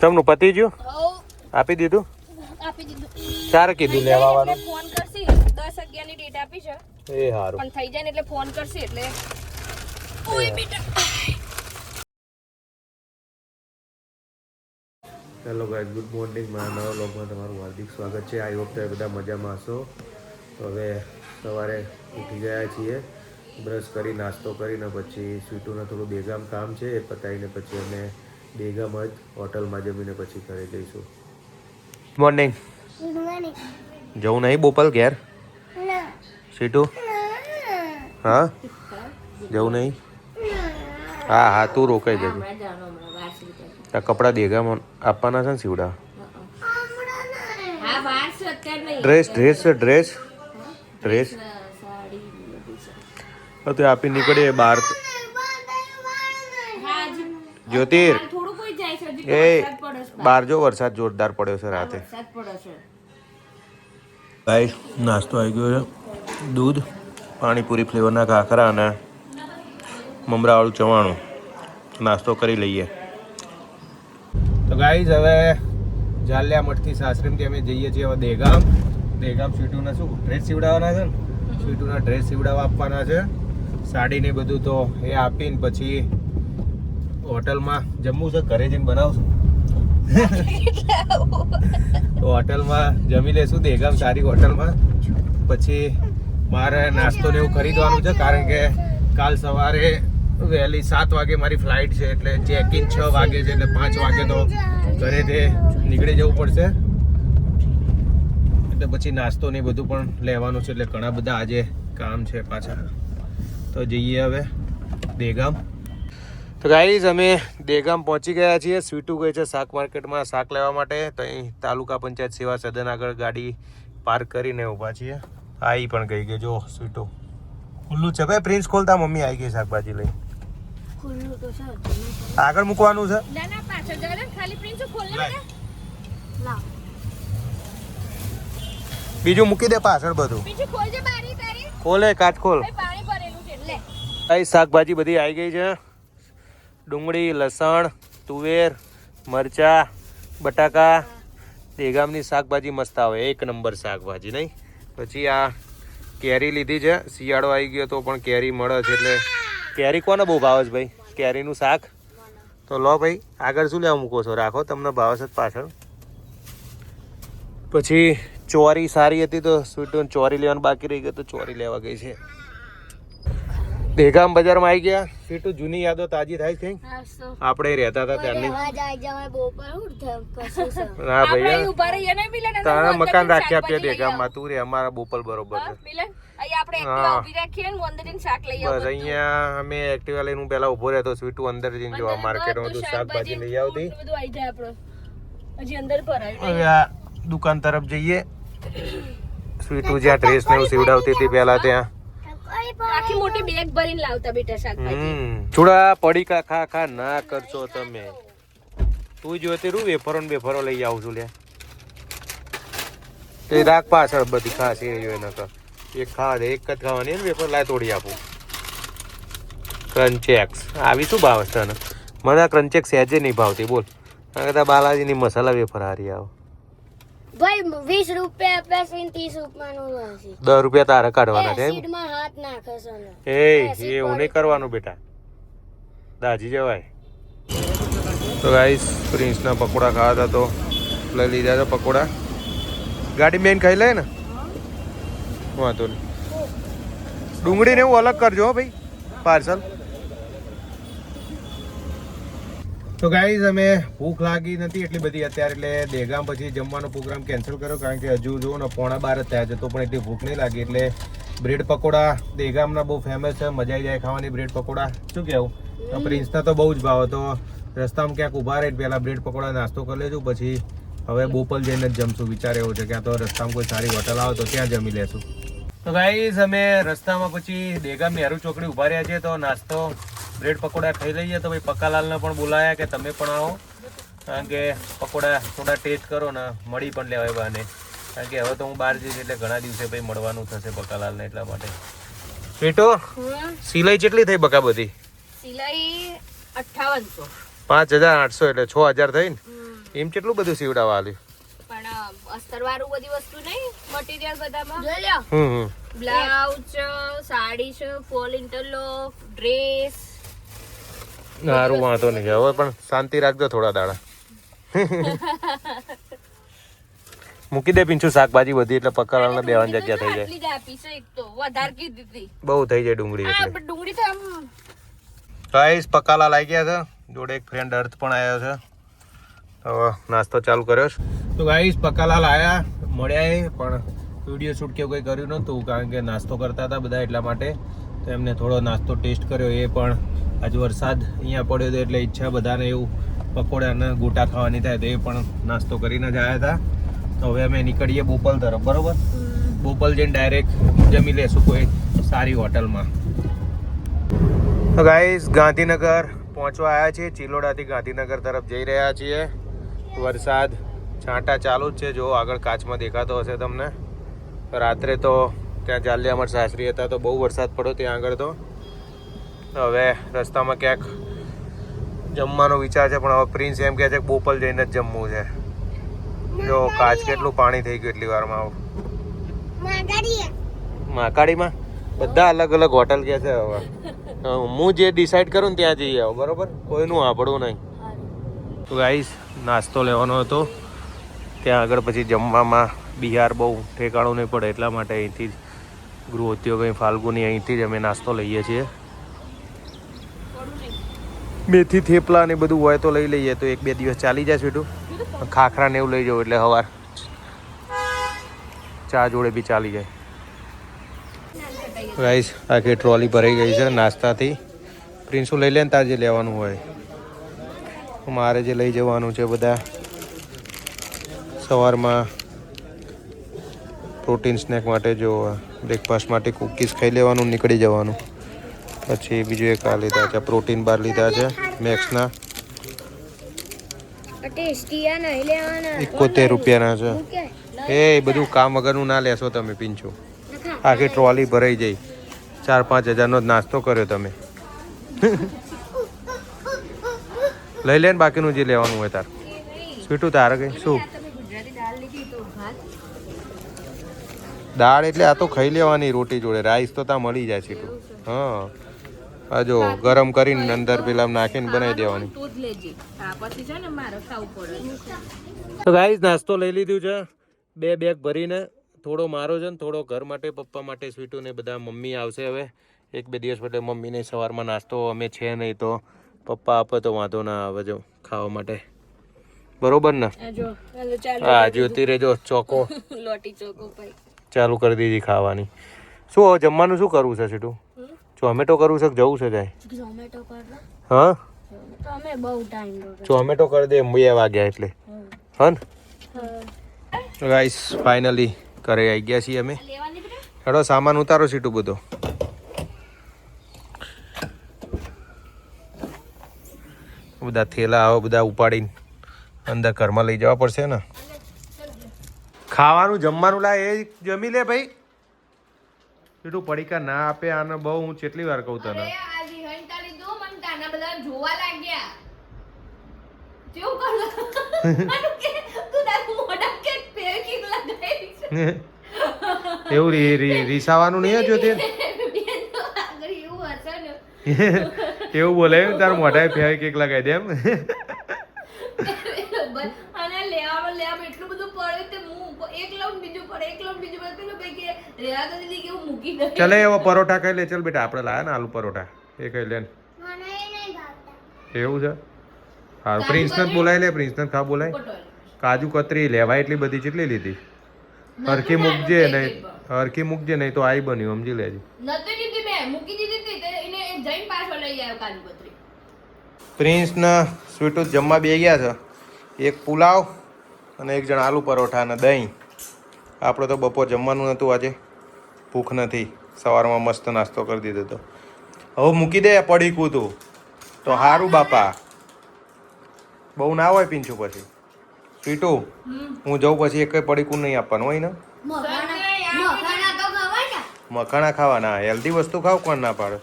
તમનું પતી ગયું? આપી દીધું? આપી દીધું. ચાર કીધું લેવા એટલે ફોન કરશી? 10 11 ની ડેટ આપી છે. એ સારું પણ થઈ જાય ને એટલે ફોન કરશી એટલે. ઓય બેટા. Hello guys good morning. મારા નવા બ્લોગમાં તમારું હાર્દિક સ્વાગત છે. આઈ હોપ તમે બધા મજામાં હશો. તો હવે સવારે ઉઠી ગયા છીએ બ્રશ કરી નાસ્તો કરીને પછી સ્વીટુને થોડું બેગામ કામ છે એ પતાવીને પછી અમે બેગામ જ હોટલમાં જમીને પછી ઘરે જઈશું. મોર્નિંગ જવું નહીં બોપલ ઘેર? સીટુ? હા? જવું નહીં? હા હા તું રોકાઈ જજે. આ કપડાં દેગામાં આપવાના છે ને સીવડા? હા બાર છે અત્યારે નહીં. ડ્રેસ ડ્રેસ છે ડ્રેસ ડ્રેસ હા તો આપી નીકળીએ બહાર જ્યોતિર? એ બહાર જો વરસાદ જોરદાર પડ્યો છે રાતે. ભાઈ નાસ્તો આવી ગયો છે. દૂધ પાણીપુરી ફ્લેવરના ખાખરા અને મમરાવાળું ચવાણું. નાસ્તો કરી લઈએ. તો ગાઈઝ હવે જાલિયા મઠથી સાસરીમથી અમે જઈએ છીએ હવે દેગામ. દેગામ સ્વીટુના શું ડ્રેસ સીવડાવવાના છે ને? સ્વીટુના ડ્રેસ સીવડાવવા આપવાના છે. સાડીને બધું તો એ આપીને પછી હોટલમાં જમવું છે, ઘરે જઈને બનાવશું. તો હોટલમાં જમી લેશું, દેગામ સારી હોટલમાં. પછી મારે નાસ્તો ને એવું ખરીદવાનું છે, કારણ કે કાલ સવારે વહેલી સાત વાગે મારી ફ્લાઇટ છે, એટલે ચેક ઇન છ વાગે છે, એટલે પાંચ વાગે તો ઘરેથી નીકળી જવું પડશે. એટલે પછી નાસ્તો ને બધું પણ લેવાનું છે, એટલે ઘણા બધા આજે કામ છે પાછા. તો જઈએ હવે, દેગામ. તો ગાઈઝ અમે દેગામ પહોંચી ગયા છીએ. સ્વીટુ ગઈ છે શાક માર્કેટમાં શાક લેવા માટે. તો અહીં તાલુકા પંચાયત સેવા સદન આગળ ગાડી પાર્ક કરીને ઊભા છીએ. આ પણ ગઈ ગઈ જો સ્વીટુ ખુલ્લું છે. ભાઈ પ્રિન્સ ખોલતા? મમ્મી આવી ગઈ શાકભાજી લઈ ખુલ્લું તો છે હજી. આગળ મૂકવાનું છે? ના ના પાછળ જવા દે ને, ખાલી પ્રિન્સ ખોલ ને લાય. બેટા. લાવ. બીજું મૂકી દે પાછળ બધું. બીજું ખોલજે બારી તારી. ખોલે કાચ ખોલ. ભાઈ પાણી ભરેલું છે એટલે અહીં શાકભાજી બધી આવી ગઈ છે. ડુંગળી, લસણ, તુવેર, મરચા, બટાકા. દેગામની શાકભાજી મસ્ત આવે, એક નંબર શાકભાજી, નહીં? પછી આ કેરી લીધી છે, શિયાળો આવી ગયો તો પણ કેરી મળે છે એટલે કેરી કોને બહુ ભાવે છે ભાઈ? કેરીનું શાક? તો લો ભાઈ, આગળ શું લેવા મૂકો છો? રાખો, તમને ભાવે છે પાછળ. પછી ચોરી સારી હતી તો સ્વીટ ચોરી લેવાનું બાકી રહી ગયું, તો ચોરી લેવા ગઈ છે. દેગામ બજારમાં આવી ગયા. સ્વીટુ જૂની યાદો તાજી થાય છે આપણે રહેતા હતા ત્યારની. ના અંદર તારા મકાન રાખી આપીએ દેગામમાં તું રે અમારા બોપલ બરોબર છે. હા, મિલન. અહીં આપણે હા. એક્ટિવા ઊભી રાખીએ ને અંદર જઈને શાક લઈ આવો બસ અહીંયા અમે એક્ટિવા લઈને હું પહેલા ઊભો રહેતો સ્વીટુ અંદર જઈને જોવા માર્કેટમાં બધું શાકભાજી લઈ આવતી. બધું આવી જાય આપણો. હજી અંદર ભરાય હવે આ દુકાન તરફ જઈએ. સ્વીટુ જ્યાં ડ્રેસ ને એવું સીવડાવતી હતી પહેલા ત્યાં. આખી મોટી બેગ ભરીને લાવતા બેટા શાકભાજી. છોડા છુડા પડી કા ખા ખા ના કરશો તમે. તું જોતી રૂ વેફરો ને વેફરો લઈ આવું છું લે. તે રાખ પાછળ બધી ખાસ એ જોઈએ નકર એક ખા દે એક જ ખાવાની ને વેફર લાય તોડી આપું. ક્રંચેક્સ આવી શું ભાવ છે મને આ ક્રન્ચેક્સ સહેજે નહીં ભાવતી બોલ. આ કદાચ બાલાજીની મસાલા વેફર હારી આવો. ભાઈ વીસ રૂપિયા આપ્યા છે ત્રીસ રૂપિયાનું હશે દસ રૂપિયા તારે કાઢવાના છે એમ? એસિડમાં હાથ નાખે છે એ એવું નહીં કરવાનું બેટા. દાજી જવાય. તો ગાઈસ પ્રિન્સના પકોડા ખાવા હતા તો. લઈ લીધા તો પકોડા. ગાડી બેન ખાઈ લે ને? વાંધો નહીં. ડુંગળીને એવું અલગ કરજો હો ભાઈ પાર્સલ તો ગાઈઝ અમે ભૂખ લાગી નથી એટલી બધી અત્યારે એટલે દેગામ પછી જમવાનો પ્રોગ્રામ કેન્સલ કર્યો કારણ કે હજુ જુઓ ને પોણા બાર જ થયા છે તો પણ એટલી ભૂખ નહીં લાગી. એટલે બ્રેડ પકોડા દેગામના બહુ ફેમસ છે મજા આવી જાય ખાવાની બ્રેડ પકોડા. શું કહેવું? પ્રિન્સના તો બહુ જ ભાવ હતો. રસ્તામાં ક્યાંક ઊભા રહી પહેલાં બ્રેડ પકોડા નાસ્તો કરી લેજો પછી હવે બોપલ જઈને જ જમશું. વિચાર એવો છે ક્યાં તો રસ્તામાં કોઈ સારી હોટલ આવે તો ત્યાં જમી લેશું. તો ગાઈઝ અમે રસ્તામાં પછી દેગામ નહેરુ ચોકડી ઊભા રહ્યા છીએ તો નાસ્તો બ્રેડ પકોડા ખાઈ લઈએ તો ભાઈ પક્કાલાલને પણ બોલાયા કે તમે પણ આવો. કારણ કે પકોડા થોડા ટેસ્ટ કરો ને મળી પણ લેવાય બહાને. કારણ કે હવે તો હું બહાર જઈશ એટલે ઘણા દિવસે ભાઈ મળવાનું થશે પક્કાલાલને એટલા માટે. પેટો સિલાઈ કેટલી થઈ બકા બધી? સિલાઈ અઠાવનસો પાંચ હજાર આઠસો એટલે છ હજાર થઈ ને? એમ કેટલું બધું સીવડાવવા આવ્યું પણ અસ્તર બધી વસ્તુ નહીં મટીરિયલ બધામાં? જોઈ લ્યો. બ્લાઉઝ સાડી છે ફોલ ઇન્ટરલોક ડ્રેસ સારું વાંધો નહીં હવે પણ શાંતિ રાખજો થોડા દાડા. મૂકી દે પીંછું શાકભાજી બધી એટલે પકડવાના બેવાની જગ્યા થઈ જાય. બહુ થઈ જાય ડુંગળી ગાઈસ પકાલા લાગી ગયા છે. જોડે એક ફ્રેન્ડ અર્થ પણ આવ્યો છે. હવે નાસ્તો ચાલુ કર્યો છે. તો ગાઈસ પકાલા લાયા મળ્યા એ પણ વીડિયો શૂટ કે કોઈ કર્યું નહોતું કારણ કે નાસ્તો કરતા હતા બધા એટલા માટે. તો એમને થોડો નાસ્તો ટેસ્ટ કર્યો એ પણ. આજે વરસાદ અહીંયા પડ્યો હતો એટલે ઈચ્છા બધાને એવું પકોડાના ગોટા ખાવાની થાય તો એ પણ નાસ્તો કરીને જ આવ્યા હતા. તો હવે અમે નીકળીએ બોપલ તરફ બરોબર? બોપલ જઈને ડાયરેક્ટ જમી લેશું કોઈ સારી હોટલમાં. તો ગાઈઝ ગાંધીનગર પહોંચવા આવ્યા છીએ. ચિલોડાથી ગાંધીનગર તરફ જઈ રહ્યા છીએ. વરસાદ છાંટા ચાલુ જ છે. જો આગળ કાચમાં દેખાતો હશે તમને. રાત્રે તો ત્યાં ચાલ્યા અમારા સાસરી હતા તો બહુ વરસાદ પડ્યો ત્યાં આગળ તો. હવે રસ્તામાં ક્યાંક જમવાનો વિચાર છે પણ હવે પ્રિન્સ એમ કહે છે કે બોપલ જઈને જ જમવું છે. જો કાચ કેટલું પાણી થઈ ગયું એટલી વારમાં આવું. માકાડીમાં બધા અલગ અલગ હોટલ કે છે હવે. હું જે ડિસાઈડ કરું ને ત્યાં જઈ આવો બરોબર? કોઈનું આંભળવું નહીં. તો ગાઈસ નાસ્તો લેવાનો હતો. ત્યાં આગળ પછી જમવામાં બિહાર બહુ ઠેકાણું નહીં પડે એટલા માટે અહીંથી જ ગૃહ ઉદ્યોગ અહીં ફાલ્ગુની અહીંથી જ અમે નાસ્તો લઈએ છીએ. મેથી થેપલા ને બધું હોય તો લઈ લઈએ, તો એક બે દિવસ ચાલી જાય છેટું. ખાખરા ને એવું લઈ જવું એટલે સવાર ચા જોડે બી ચાલી જાય. ગાઈસ આખી ટ્રોલી ભરાઈ ગઈ છે નાસ્તાથી. પ્રિન્સુ લઈ લે ને તાર જે લેવાનું હોય. મારે જે લઈ જવાનું છે બધા. સવારમાં પ્રોટીન સ્નેક માટે જો બ્રેકફાસ્ટ માટે કૂકીઝ ખાઈ લેવાનું, નીકળી જવાનું. પછી બીજું એક આ લીધા છે પ્રોટીન બાર લીધા છે મેક્સના. એકોતેર રૂપિયાના છે. એ બધું કામ વગરનું ના લેશો તમે પીંછો આખી ટ્રોલી ભરાઈ જઈ ચાર પાંચ હજારનો જ નાસ્તો કર્યો તમે. લઈ લે ને બાકીનું જે લેવાનું હોય તાર. સ્વીટું તારે કઈ? શું? દાળ એટલે આ તો ખાઈ લેવાની રોટી જોડે. રાઈસ તો ત્યાં મળી જાય સીટું હા આ જો ગરમ કરીને અંદર પેલા નાખીને બનાવી દેવાની પછી છે ને મારે ખાવું પડે તો ગાઈસ નાસ્તો લઈ લીધું છે બે બેગ ભરીને થોડો મારો છે ને થોડો ઘર માટે પપ્પા માટે સ્વીટું ને બધા મમ્મી આવશે હવે એક બે દિવસ માટે મમ્મીને સવારમાં નાસ્તો અમે છે નહીં તો પપ્પા આપે તો વાંધો ના આવે જો ખાવા માટે બરોબર ને આ જો હાલો ચાલો હા જ્યોતિ રેજો ચોકો લોટી ચોકો ચાલુ કરી દીધી ખાવાની શું જમવાનું શું કરવું છે સીટું ઝોમેટો કરવું છે કે જવું છે જાય? ઝોમેટો પર હા? તમે બહુ ટાઈમ ઝોમેટો કરી દે બે વાગ્યા એટલે. હા ને ગાઈસ ફાઇનલી ઘરે આવી ગયા છીએ અમે. હેડો સામાન ઉતારો સીટું બધો. બધા થેલા આવો બધા ઉપાડીને અંદર ઘરમાં લઈ જવા પડશે ને. ખાવાનું જમવાનું લાય એ જમી લે ભાઈ. સીટું પડીકા ના આપે આને બહુ હું કેટલી વાર કહું તને એવું રી રી રીસાવાનું નહીં જો તે એવું બોલે તાર મોઢાએ ફેર કેક લગાવી દે એમ અને લેવામાં લેવામાં એટલું બધું પડે તે હું એક લઉં ને બીજું પડે એક લઉં ને બીજું પડે પેલો ભાઈ કે રેવા તો દીધી કે હું મૂકી દઉં ચાલે એવો પરોઠા ખાઈ લે. ચાલ બેટા આપણે લાયા ને આલુ પરોઠા. એ ખાઈ લે ને. મને એ નહીં ભાવતા. એવું છે? હા પ્રિન્સને જ બોલાય લે પ્રિન્સને ખા બોલાય. કાજુ કતરી લેવાય એટલી બધી કેટલી લીધી? હરખી મૂકજે નહીં. હરખી મૂકજે નહીં તો આઈ બન્યું સમજી લેજે. નહોતી કીધી મેં મૂકી દીધી તે એને જઈને પાછો લઈ આવ્યો કાજુ કતરી. પ્રિન્સના સ્વીટું જમવા બે ગયા છે. એક પુલાવ અને એક જણ આલુ પરોઠા અને દહીં. આપણે તો બપોર જમવાનું નહોતું આજે. ભૂખ નથી. સવારમાં મસ્ત નાસ્તો કરી દીધો તો. હવે મૂકી દે પડીકું તું. તો સારું બાપા. બહુ ના હોય પીંછું પછી. પીટુ, હું જઉં પછી એક પડીકું નહીં આપવાનું, હોય ને? મખાણા ખાવાના, હેલ્ધી વસ્તુ ખાવ, કોણ ના પાડે?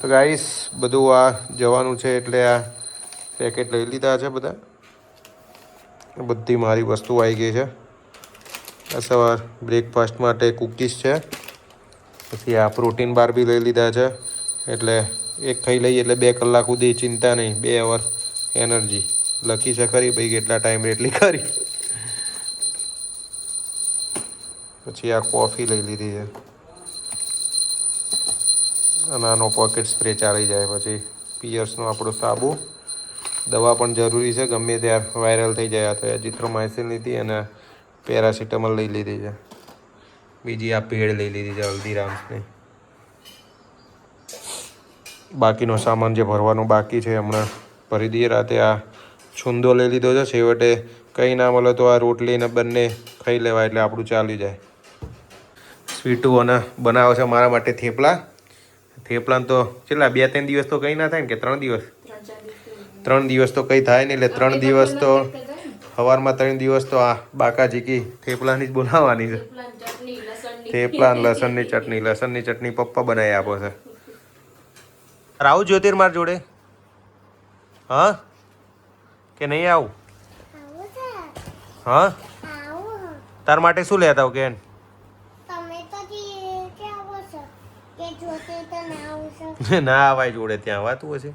તો ગાઈસ, બધું આ જવાનું છે એટલે આ પેકેટ લઈ લીધા છે બધા. બધી મારી વસ્તુ આવી ગઈ છે. સવાર બ્રેકફાસ્ટ માટે કૂકીઝ છે. પછી આ પ્રોટીન બાર બી લઈ લીધા છે. એટલે એક ખાઈ લઈએ એટલે બે કલાક સુધી ચિંતા નહીં, બે અવર એનર્જી લખી છે ખરી, ભાઈ કેટલા ટાઈમ એટલી ખરી. પછી આ કોફી લઈ લીધી છે. આ નાનો પોકેટ સ્પ્રે ચાલી જાય પછી. પિયર્સનો આપણો સાબુ. દવા પણ જરૂરી છે, ગમે ત્યાં વાયરલ થઈ જાય. તો એજિથ્રોમાઇસિન લીધી અને પેરાસિટામોલ લઈ લીધી છે. બીજી આ ભેળ લઈ લીધી છે હલ્દીરામ્સની. બાકીનો સામાન જે ભરવાનો બાકી છે હમણાં ભરી દઈએ રાતે આ છુંદો લઈ લીધો છે. છેવટે કંઈ ના મળે તો આ રોટલીને બંને ખાઈ લેવાય એટલે આપણું ચાલી જાય. સ્વીટું અને બનાવે છે મારા માટે થેપલા. થેપલાને તો કેટલા બે ત્રણ દિવસ તો કંઈ ના થાય ને કે ત્રણ દિવસ? ત્રણ દિવસ તો કંઈ થાય નહીં એટલે ત્રણ દિવસ તો સવારમાં ત્રણ દિવસ તો આ બાકા જીકી થેપલાની જ બોલાવવાની છે. થેપલા લસણની ચટણી લસણની ચટણી પપ્પા બનાવી આપો છે. રાહુ જ્યોતિર માર જોડે? હા? કે નહીં આવું? હા? તાર માટે શું લેતા આવું કે તમે તો કે આવો છો કે જોતે તો ના આવો આવાય જોડે, ત્યાં વાતું હશે.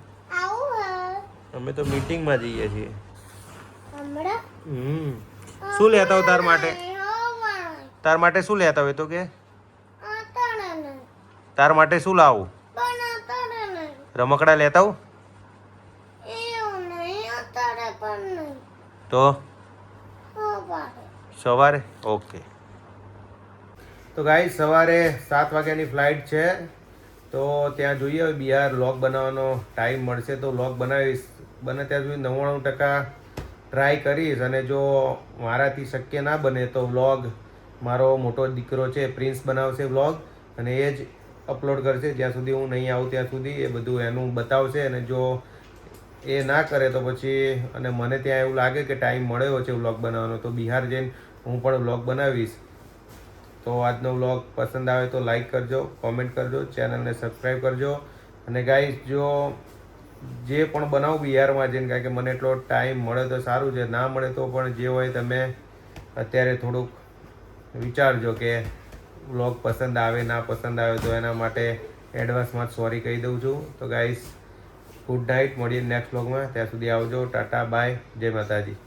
અમે તો મીટિંગમાં જઈએ છીએ. હમ. શું લેતા તાર માટે? તાર માટે શું લેતા હોય તો કે? તાર માટે શું લાવું? રમકડા લેતા આવું તો? સવારે? ઓકે. તો ગાઈ સવારે સાત વાગ્યાની ફ્લાઇટ છે. તો ત્યાં જોઈએ બિહાર લોગ બનાવવાનો ટાઈમ મળશે તો લોક બનાવીશ. બને ત્યાં સુધી નવ્વાણું ટકા ટ્રાય કરીશ અને જો મારાથી શક્ય ના બને તો વ્લોગ મારો મોટો દીકરો છે પ્રિન્સ બનાવશે વ્લોગ અને એ જ અપલોડ કરશે. જ્યાં સુધી હું નહીં આવું ત્યાં સુધી એ બધું એનું બતાવશે અને જો એ ના કરે તો પછી અને મને ત્યાં એવું લાગે કે ટાઈમ મળ્યો છે વ્લોગ બનાવવાનો, તો બિહાર જઈને હું પણ વ્લોગ બનાવીશ. તો આજનો વ્લોગ પસંદ આવે તો લાઈક કરજો કોમેન્ટ કરજો ચેનલને સબસ્ક્રાઈબ કરજો. અને ગાઈસ જો જે પણ બનાવું બિહારમાં જઈને, કારણ કે મને એટલો ટાઈમ મળે તો સારું છે. ના મળે તો પણ જે હોય તમે અત્યારે થોડુંક વિચારજો કે વ્લોગ પસંદ આવે, ના પસંદ આવે, તો એના માટે એડવાન્સમાં સોરી કહી દઉં છું. તો ગાઈસ ગુડ નાઇટ મળીએ નેક્સ્ટ વ્લોગમાં ત્યાં સુધી આવજો. ટાટા બાય જય માતાજી.